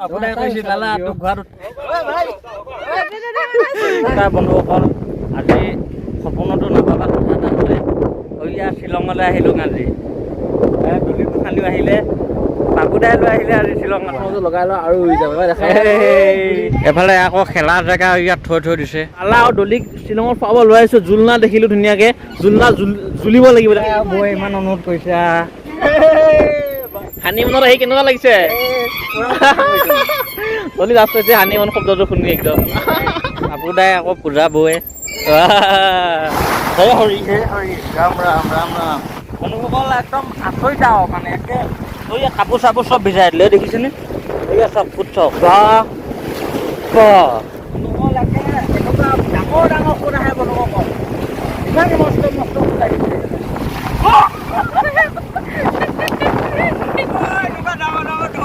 পাপুদাই লালা তোক ঘৰত তাৰ বন্ধুসকল আজি সপোনতো নাপাবা কথা এটা হ'লে সৰিয়া শ্বিলঙলৈ আহিলোঁ আজি দলি গোসাঁনীও আহিলে পাপুদাই লৈ আহিলে আজি শ্বিলঙত লগাই লওঁ আৰু এফালে আকৌ খেলা জেগা ইয়াত থৈ থৈ দিছে আলা আৰু দলিক শ্বিলঙত ফুৰাব লৈ আহিছোঁ জোলনা দেখিলোঁ ধুনীয়াকৈ জোলনা জুল- জুলিব লাগিব বৌ ইমান অনুৰোধ কৰিছে আ। হানি মনত আহি কেনেকুৱা লাগিছে দলি লাষ্ট হৈছে হানি মন শব্দটো শুনি একদম। পাপুদাই আকৌ পূজা বৌয়ে। হৰি হৰি। ৰাম ৰাম ৰাম ৰাম। অনুভৱল একদম আচৰিত আৰু মানে একে এই কাপোৰ চাপোৰ চব ভিজাই দিলে। দেখিছেনে? এইয়া চব ফুট চব। বাহ অনুভৱল একে এনেকুৱা ডাঙৰ ডাঙৰ ফুট আহে অনুভৱল ইমান মস্ত মস্ত ফুট আহিছে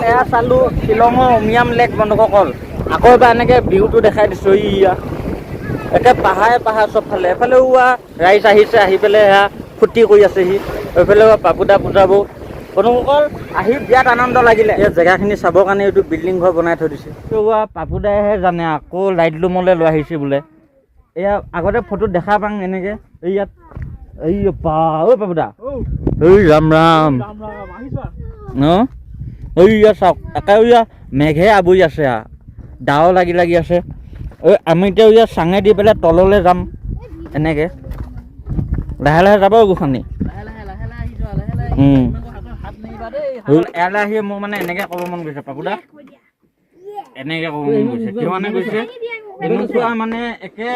এয়া চালোঁ শ্বিলঙৰ উমিয়াম লেক বন্ধুসকল আকৌ এবাৰ এনেকৈ ভিউটো দেখাই দিছোঁ ইয়া একে পাহাৰে পাহাৰ চবফালে এফালে ওৱা ৰাইজ আহিছে আহি পেলাই সেয়া ফূৰ্তি কৰি আছেহি এইফালে পাপুদা পূজাবোৰ বন্ধুসকল আহি বিৰাট আনন্দ লাগিলে এই জেগাখিনি চাবৰ কাৰণে এইটো বিল্ডিং ঘৰ বনাই থৈ দিছে ওৱা পাপুদাইহে জানে আকৌ লাইট লুমলৈ লৈ আহিছে বোলে এয়া আগতে ফটোত দেখা পাং এনেকৈ এই ইয়াত এই পা ঐ পাপুদা এই ৰাম ৰাম ন ঐ চাওক একে ইয়া মেঘে আৱৰি আছে আ ডাৱৰ লাগি লাগি আছে। ঐ আমি এতিয়া ইয়াত চাঙে দি পেলাই তললৈ যাম এনেকৈ। লাহে লাহে যাব গোসানী। ইয়ালৈ আহি মোৰ মানে এনেকৈ ক'ব মন গৈছে পাপুদা এনেকৈ ক'ব মন গৈছে। কিয় মানে গৈছে? এনেকুৱা মানে একে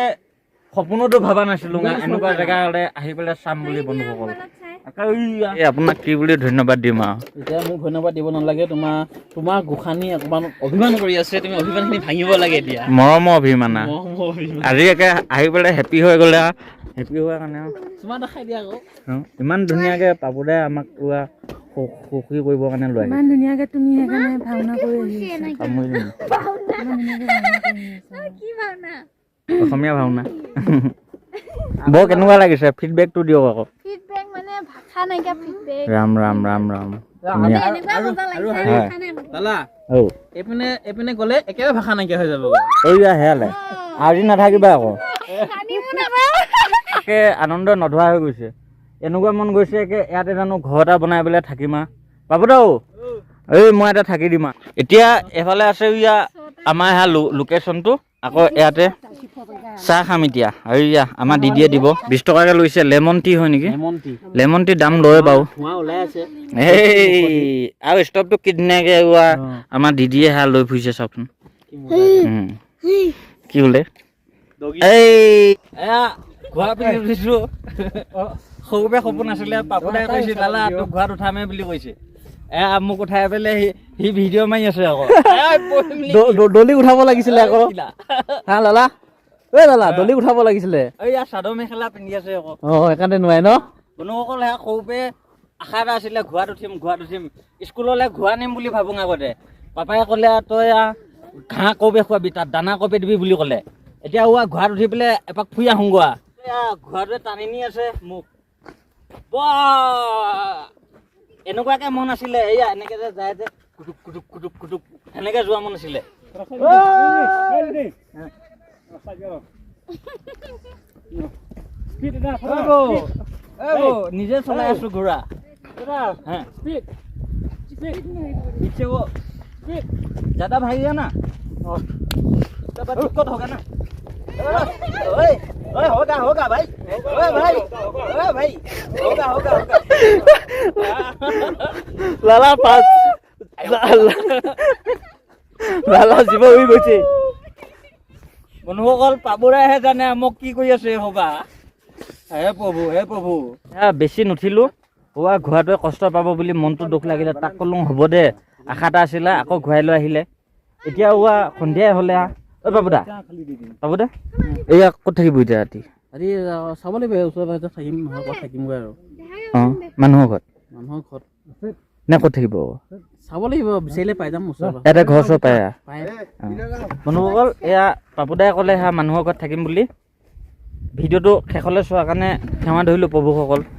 সপোনতো ভবা নাছিলোঁ এনেকুৱা জেগালৈ আহি পেলাই চাম বুলি বন্ধুসকল আপোনাক কি বুলি ধন্যবাদ দিম আৰু? এতিয়া মোক ধন্যবাদ দিব নালাগে তোমাৰ তোমাৰ গোসানী অকণমান অভিমান কৰি আছে তুমি অভিমানখিনি ভাঙিব লাগে এতিয়া। মৰমৰ অভিমানা আজি একে আহি পেলাই হেপী হৈ গ'লে আৰু। হেপী হোৱাৰ কাৰণে আৰু। তোমাৰ দেখাই দিয়া আকৌ। ইমান ধুনীয়াকৈ পাপুদাই আমাক পুৰা সুখী কৰিবৰ কাৰণে লৈ ইমান ধুনীয়াকে তুমি সেইকাৰণে ভাওনা কৰি ধুনীয়াকে ভাওনা কৰি অসমীয়া ভাওনা। বৰ কেনেকুৱা লাগিছে ফিডবেকটো দিয়ক আকৌ। ফিডবেক মানে ভাষা ৰাম হয়। আজি নাথাকিবা আকৌ। একে আনন্দ নধৰা হৈ গৈছে। এনেকুৱা মন গৈছে একে ইয়াতে জানো ঘৰ এটা বনাই পেলাই থাকিম আৰু বাবুদা ঔ এই মই এটা থাকি দিম এতিয়া এফালে আছে ইয়া আমাৰ সেয়া লো- লোকেশ্যনটো আকৌ ইয়াতে চাহ খাম এতিয়া। আৰু ইয়া আমাৰ দিদিয়ে দিব। বিছ টকাকৈ লৈছে। লেমন টি হয় নেকি? Lemon tea. দাম লয় বাৰু। এই আৰু ষ্টভটো কি ধুনীয়াকৈ ওৱা আমাৰ দিদিয়ে সেয়া লৈ ফুৰিছে চাওকচোন। কি বোলে? এই। এয়া ঘোঁৰা পিন্ধি উঠিছোঁ। সৰুবে সপোন আছিলে পাপুদাই কৈছে লালা তোক ঘোঁৰাত উঠামে বুলি কৈছে। মোক উঠাই পেলাই সি ভিডিঅ' মাৰি আছে আকৌ। দলি উঠাব লাগিছিলে আকৌ। হা লালা? ঐ লালা দলি উঠাব লাগিছিলে। এইয়া চাদৰ মেখেলা পিন্ধি আছে আকৌ। অঁ সেইকাৰণে নোৱাৰে ন? কোনোসকল সেয়া সৰুপে আশা এটা আছিলে ঘোঁৰাত উঠিম ঘোঁৰাত উঠিম। স্কুললৈ ঘোঁৰা নিম বুলি ভাবোঁ আগতে। পাপাই ক'লে তই ঘাঁহ কবে খুৱাবি তাত দানা কবে দিবি বুলি ক'লে। এতিয়া ওৱা ঘোঁৰাত উঠি পেলাই এপাক ফুৰি আহোঁগৈ আ। এয়া ঘোঁৰাটোৱে টানি নি আছে মোক! এনেকুৱাকে মন আছিলে এয়া এনেকে যে যায় যে কুটুক কুটুক কুটুক কুটুক সেনেকে যোৱা মন আছিলে। নিজে চলাই আছো ঘোঁৰা। দাদা ভাই না? কত হোক না? ना तो बस उसको होगा ना ओए ओए होगा होगा भाई ओए भाई ओए भाई होगा होगा होगा লালা পাঁচ লালা জীৱ উৰি গৈছে বন্ধুসকল পাবুৰাইহে জানে মোক কি কৰি আছে হবা হে প্ৰভু হে প্ৰভু বেছি নুঠিলোঁ হোৱা ঘোঁৰাটোৱে কষ্ট পাব বুলি মনটো দুখ লাগিলে তাক ক'লোঁ হ'ব দে আশা এটা আছিলে আকৌ ঘূৰাই লৈ আহিলে এতিয়া হোৱা সন্ধিয়াই হ'লে আ ঐ বাবুদা বাবুদা এইয়া ক'ত থাকিব এতিয়া ৰাতি? আজি চাব লাগিব ওচৰে পাজৰে থাকিম নহয় ক'ত থাকিমগৈ আৰু। অঁ মানুহৰ ঘৰত? মানুহৰ ঘৰত। নে ক'ত থাকিব? চাব লাগিব বিচাৰিলে পাই যাম ওচৰে পাজৰে ইয়াতে ঘৰ চৰ পায়। আ পাই বন্ধুসকল এয়া পাপুদাই ক'লে সেয়া মানুহৰ ঘৰত থাকিম বুলি। ভিডিঅ'টো শেষলৈ চোৱাৰ কাৰণে সেৱা ধৰিলোঁ প্ৰভুসকল।